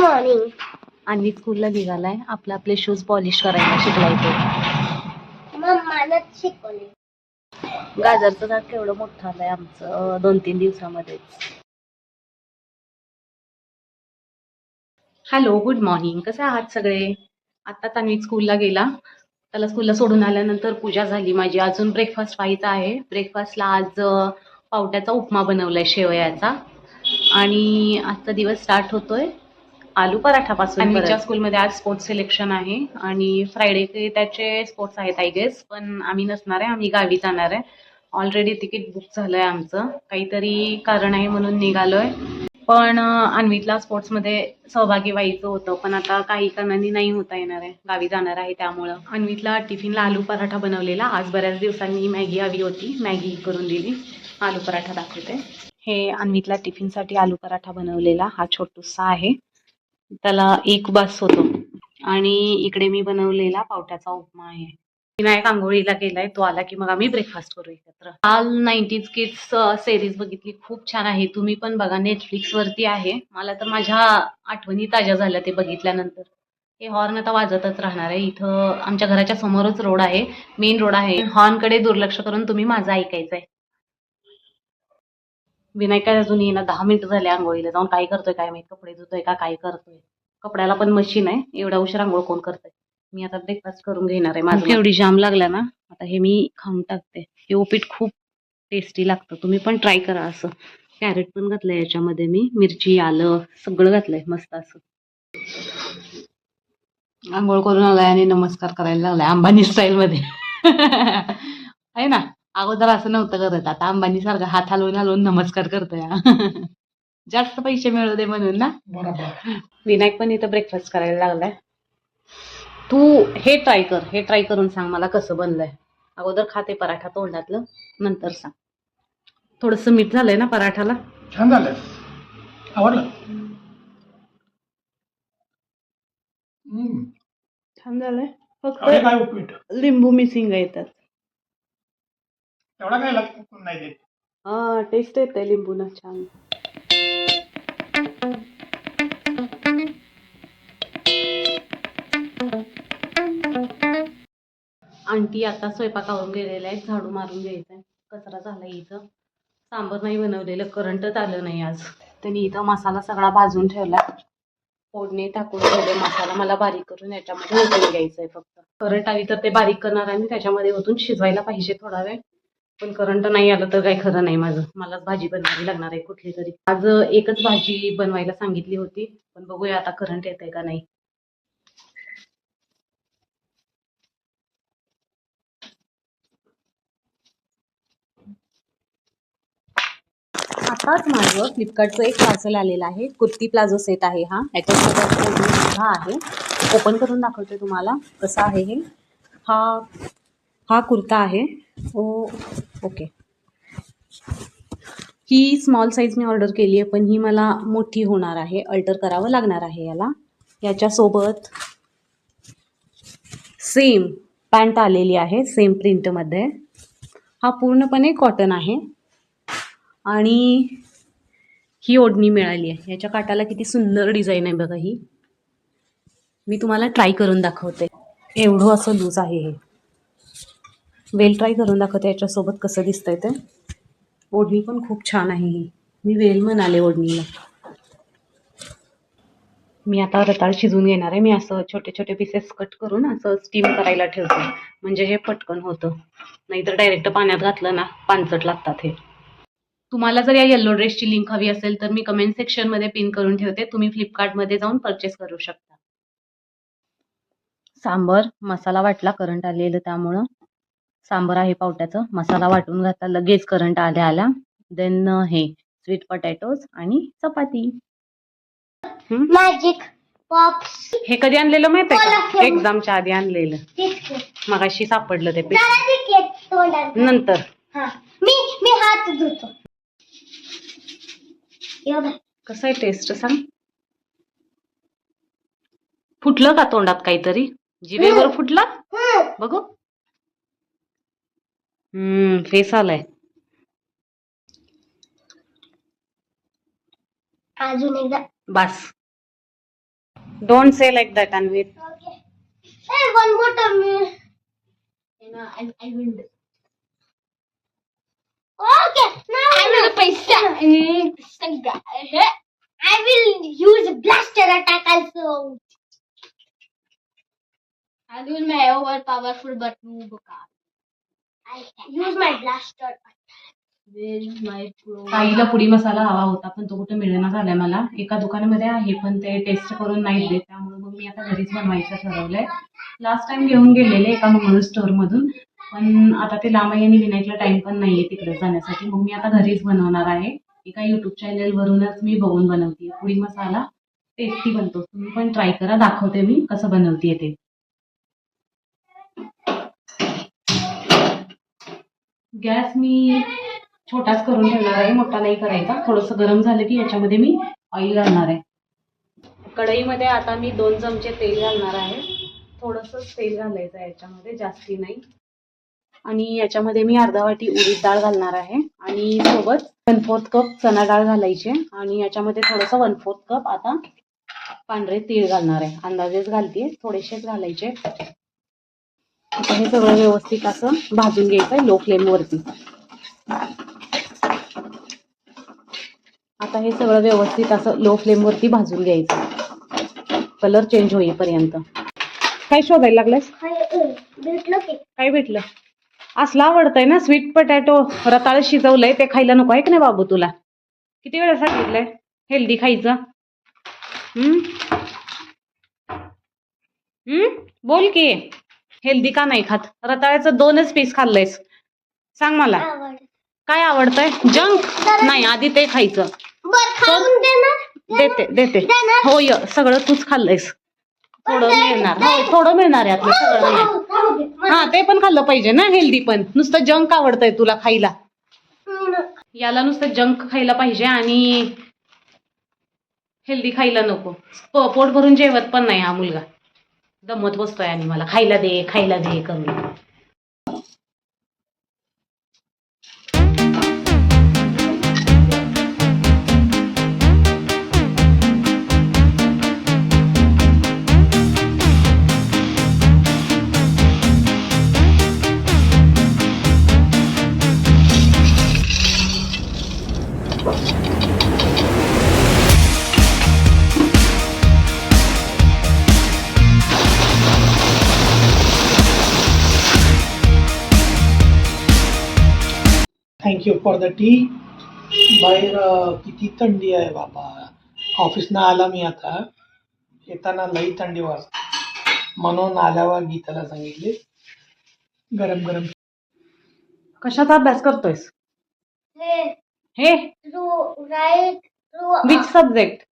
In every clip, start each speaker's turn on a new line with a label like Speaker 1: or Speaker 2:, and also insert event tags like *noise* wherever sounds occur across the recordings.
Speaker 1: Morning
Speaker 2: आणि स्कूलला निघालाय. आपले आपले शूज पॉलिश करायला शिकलाय तो.
Speaker 1: मम्मानच शिकवले
Speaker 2: गाजरचं झाड केवढं मोठं आलंय आमचं. दोन तीन दिवसामध्येच हॅलो गुड मॉर्निंग कसे आहात सगळे? आता तान्वी स्कूलला गेला. त्याला स्कूलला सोडून आल्यानंतर पूजा झाली माझी. अजून ब्रेकफास्ट व्हायचा आहे. ब्रेकफास्टला आज पावट्याचा उपमा बनवलाय शेवयाचा. आणि आजचा दिवस स्टार्ट होतोय. आलू पराठापासून अन्वीच्या स्कूलमध्ये आज स्पोर्ट्स सिलेक्शन आहे आणि फ्रायडे ते त्याचे स्पोर्ट्स आहेत आय गेस पण आम्ही नसणार आहे आम्ही गावी जाणार आहे. ऑलरेडी तिकीट बुक झालंय आमचं. काहीतरी कारण आहे म्हणून निघालोय. पण अन्वीतला स्पोर्ट्समध्ये सहभागी व्हायचं होतं पण आता काही कारणांनी नाही होता येणार आहे. गावी जाणार आहे त्यामुळं. अन्वीतला टिफिनला आलू पराठा बनवलेला. आज बऱ्याच दिवसांनी मॅगी हवी होती. मॅगी करून दिली. आलू पराठा दाखवते. हे अन्वीतला टिफिनसाठी आलू पराठा बनवलेला. हा छोटूसा आहे. त्याला एक बास होतो. आणि इकडे मी बनवलेला पावट्याचा उपमा आहे. विनायक आंघोळीला गेलाय. तो आला की मग आम्ही ब्रेकफास्ट करू एकत्र. काल नाईन्टीज किड्स सिरीज बघितली. खूप छान आहे. तुम्ही पण बघा. नेटफ्लिक्स वरती आहे. मला तर माझ्या आठवणी ताज्या झाल्या ते बघितल्यानंतर. हे हॉर्न आता वाजतच राहणार आहे. इथं आमच्या घराच्या समोरच रोड आहे. मेन रोड आहे. हॉर्नकडे दुर्लक्ष करून तुम्ही माझं ऐकायचंय. विनायक काय अजून येणार दहा मिनिटं झाले आंघोळीला. जाऊन काय करतोय काय माहीत कपडे धुतोय का काय करतोय. कपड्याला पण मशीन आहे. एवढा उशीर आंघोळ कोण करतोय? मी आता ब्रेकफास्ट करून घेणार आहे. माझं एवढी जाम लागला ना आता हे मी खाऊन टाकते. हे उपीट खूप टेस्टी लागतं. तुम्ही पण ट्राय करा असं. कॅरेट पण घातलंय याच्यामध्ये मी. मिरची आलं सगळं घातलंय मस्त असं. आंघोळ करून आलाय आणि नमस्कार करायला लागलाय अंबानी स्टाईल मध्ये. *laughs* आहे ना? अगोदर असं नव्हतं करत. आता अंबानी सारखा हात हलवून हलवून नमस्कार करतोय. हा. *laughs* जास्त पैसे मिळू दे म्हणून ना? विनायक पण इथं ब्रेकफास्ट करायला लागलाय. तू हे ट्राय कर हे ट्राय करून सांग मला कसं बनलंय. अगोदर खाते पराठा तोंडातलं नंतर सांग. थोडस मीठ झालंय ना पराठाला?
Speaker 3: छान झालं आवडलं.
Speaker 2: छान झालंय. फक्त लिंबू मिसिंग आहे
Speaker 3: एवढा काय लक्ष नाही देत.
Speaker 2: हा टेस्ट येते लिंबूला छान. आंटी आता स्वयंपाकावरून गेलेल्या आहेत झाडू मारून घ्यायचंय. कचरा झाला इथं. सांबर नाही बनवलेलं करंटच आलं नाही आज. त्यांनी इथं मसाला सगळा भाजून ठेवला. फोडणी टाकून ठेवले मसाला मला बारीक करून याच्यामध्ये ओतून घ्यायचंय फक्त. करंट आली तर ते बारीक करणार आणि त्याच्यामध्ये ओतून शिजवायला पाहिजे थोडा वेळ. पण करंट नाही आलं तर काही खरं नाही माझं. मलाच भाजी बनवावी लागणार आहे कुठली तरी. आज एकच भाजी बनवायला सांगितली होती पण बघूया आता करंट येतंय का नाही. आताच माझं फ्लिपकार्टचं एक पार्सल आलेलं आहे. कुर्ती प्लाझो सेट आहे हा. याच्यासोबत हा आहे. ओपन करून दाखवते तुम्हाला. कसं आहे हे? हा हा कुर्ता आहे. Oh okay. ही स्मॉल साईज मी ऑर्डर केली आहे पण ही मला मोठी होणार आहे. अल्टर करावं लागणार आहे याला. याच्यासोबत सेम पॅन्ट आलेली आहे सेम प्रिंटमध्ये हा पूर्णपणे कॉटन आहे. आणि ही ओढणी मिळाली आहे. याच्या काटाला किती सुंदर डिझाईन आहे बघा ही. मी तुम्हाला ट्राय करून दाखवते. एवढं असं लूज आहे हे. वेल ट्राय करून दाखवते याच्यासोबत कसं दिसतंय ते. ओढणी पण खूप छान आहे ही. मी वेल म्हणाले ओढणीला. मी आता रताळ शिजून घेणार आहे. मी असं छोटे छोटे पीसेस कट करून असं स्टीम करायला ठेवते. म्हणजे हे पटकन होतं. नाहीतर डायरेक्ट पाण्यात घातलं ना पानचट लागतात हे. तुम्हाला जर या येल्लो ड्रेसची लिंक हवी असेल तर मी कमेंट सेक्शनमध्ये पिन करून ठेवते. तुम्ही फ्लिपकार्टमध्ये जाऊन परचेस करू शकता. सांबर मसाला वाटला करंट आलेलं त्यामुळं. सांबर आहे पावट्याचं. मसाला वाटून घातला लगेच करंट आल्या आल्या. देन हे स्वीट पोटॅटोज आणि चपाती?
Speaker 1: मॅजिक पॉप्स
Speaker 2: हे कधी आणलेलं माहिती आहे का. एक्झामच्या आधी आणलेलं. मगाशी सापडलं ते पीठ. नंतर.
Speaker 1: हा. मी मी हात धुतो.
Speaker 2: कसं आहे टेस्ट सांग. फुटलं का तोंडात काहीतरी? जिभेवर फुटला. बघू. हम्म फेस आलाय
Speaker 1: अजून एकदा
Speaker 2: बस don't say like that Anvit
Speaker 1: Okay. Hey, one more time.
Speaker 4: You know, I, I will.
Speaker 1: Okay, now
Speaker 4: I will paisa.
Speaker 1: I will use blaster attack also.
Speaker 4: I'll use my overpowerful but noob card. Pro?
Speaker 2: ताईला पुडी मसाला हवा होता पण तो कुठे मिळेना झालाय मला. एका दुकानामध्ये आहे पण ते टेस्ट करून नाही देत त्यामुळे मग मी आता घरीच बनवायचं ठरवलंय. लास्ट टाइम घेऊन गेलेले एका मंगळ स्टोअर मधून पण आता ते लामाई आणि विनायकला टाइम पण नाहीये तिकडे जाण्यासाठी मग मी आता घरीच बनवणार आहे. एका युट्यूब चॅनल वरूनच मी बघून बनवते पुडी मसाला टेस्टी बनतो. तुम्ही पण ट्राय करा दाखवते मी कसं बनवते ते. गॅस मी छोटाच करून ठेवणार आहे मोठा नाही करायचा. थोडंसं गरम झालं की याच्यामध्ये मी ऑइल घालणार आहे. कढईमध्ये आता मी दोन चमचे तेल घालणार आहे. थोडंसं तेल घालायचं आहे याच्यामध्ये जास्ती नाही. आणि याच्यामध्ये मी अर्धा वाटी उडीद डाळ घालणार आहे. आणि सोबत वन फोर्थ कप चणा डाळ घालायची. आहे. आणि याच्यामध्ये थोडंसं वन फोर्थ कप आता पांढरे तीळ घालणार आहे. अंदाजेच घालते थोडेसेच घालायचे. आता हे सगळं व्यवस्थित असं भाजून घ्यायचं आहे लो फ्लेमवरती आता हे सगळं व्यवस्थित असं लो फ्लेमवरती भाजून घ्यायचं कलर चेंज होईपर्यंत. काय शोधायला लागलास काय भेटलं? असला आवडतंय ना स्वीट पटॅटो रताळ शिजवलंय ते खायला नको आहे की नाही बाबू तुला. किती वेळा सांगितलंय? हेल्दी खायचं. हम्म? हम्म? बोल की. हेल्दी का नाही खात? रताळ्याचं दोनच पीस खाल्लंयस. सांग मला. काय आवडतंय? जंक नाही आधी ते खायचं. देते देते. हो य सगळं तूच खाल्लंयस. थोडं मिळणार. हो थोडं मिळणार आहे यातलं सगळं नाही
Speaker 1: राहू दे.
Speaker 2: हा ते पण खाल्लं पाहिजे ना हेल्दी पण. नुसतं जंक आवडतंय तुला खायला. याला नुसतं जंक खायला पाहिजे आणि हेल्दी खायला नको. प- पोट भरून जेवत पण नाही हा मुलगा. दमत बसतोय आणि मला खायला दे खायला दे करून.
Speaker 3: थँक्यू फॉर द टी बाहेर किती थंडी आहे बाबा. ऑफिसनं आला मी आता. येताना लई थंडी वाजते. म्हणून आल्यावर गीताला सांगितले गरम गरम.
Speaker 2: कशाचा अभ्यास करतोयस?
Speaker 1: हे.
Speaker 2: हे?
Speaker 1: Which subject.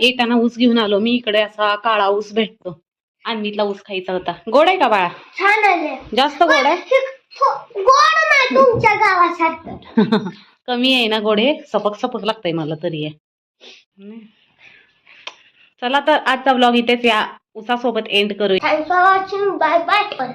Speaker 2: येताना ऊस घेऊन आलो. मी इकडे असा काळा ऊस भेटतो. अन्नीतला ऊस खायचा होता. गोड आहे का बाळा?
Speaker 1: छान आले
Speaker 2: जास्त गोड आहे?
Speaker 1: हे गोड नाही तुमच्या गावासारखं. *laughs*
Speaker 2: कमी आहे ना गोडे सपक सपक लागतंय मला तरी आहे चला तर आजचा ब्लॉग इथेच या. उसासोबत एंड करू
Speaker 1: thanks for watching bye bye